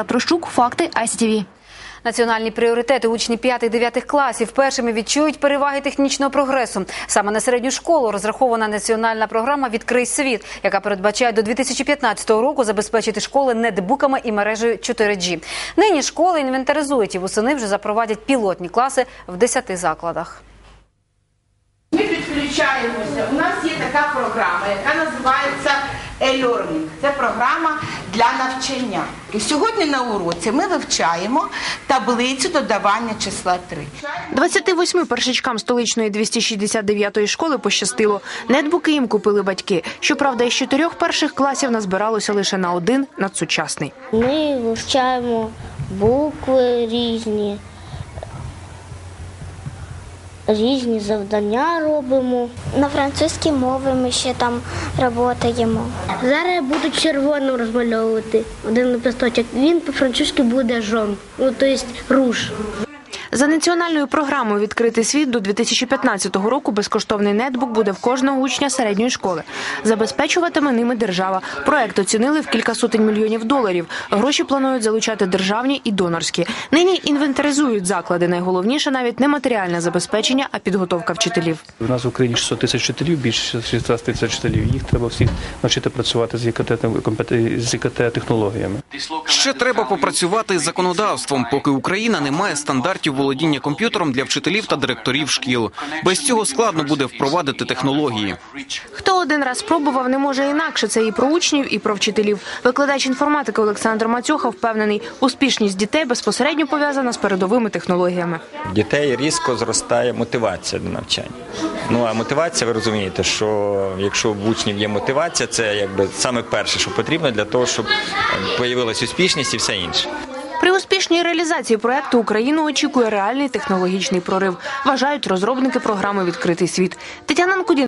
Остап Трощук, факти ICTV. Національні пріоритети учні 5-9 класів першими відчують переваги технічного прогресу. Саме на середню школу розрахована національна програма Відкрий світ, яка передбачає до 2015 року забезпечити школи нетбуками і мережею 4G. Нині школи інвентаризують і восени вже запровадять пілотні класи в 10 закладах. Ми підключаємося. У нас є така програма, яка називається e-learning. Це програма для навчання. І сьогодні на уроці ми вивчаємо таблицю додавання числа 3. 28 першачкам столичної 269-ї школи пощастило. Нетбуки їм купили батьки. Щоправда, із чотирьох перших класів назбиралося лише на один надсучасний. Ми вивчаємо букви різні, різні завдання робимо. На французькій мові ми ще там працюємо. Зараз буду червоним розмальовувати один лепесточок. Він по-французьки буде жон, ну тобто руж. За національною програмою Відкритий світ до 2015 року безкоштовний нетбук буде в кожного учня середньої школи. Забезпечуватиме ними держава. Проект оцінили в кілька сотень мільйонів доларів. Гроші планують залучати державні і донорські. Нині інвентаризують заклади. Найголовніше навіть не матеріальне забезпечення, а підготовка вчителів. У нас в Україні 600 тисяч вчителів, більше 60 тисяч вчителів. Їх треба всіх навчити працювати з ІКТ, з ІКТ технологіями. Ще треба попрацювати з законодавством, поки Україна не має стандартів володіння комп'ютером для вчителів та директорів шкіл. Без цього складно буде впровадити технології. Хто один раз спробував, не може інакше. Це і про учнів, і про вчителів. Викладач інформатики Олександр Мацьоха впевнений, успішність дітей безпосередньо пов'язана з передовими технологіями. Дітей різко зростає мотивація до навчання. Ну а мотивація, ви розумієте, що якщо в учнів є мотивація, це якби саме перше, що потрібно для того, щоб появилась успішність і все інше. При успішній реалізації проекту Україну очікує реальний технологічний прорив. Вважають розробники програми Відкритий світ. Тетяна Анкудін.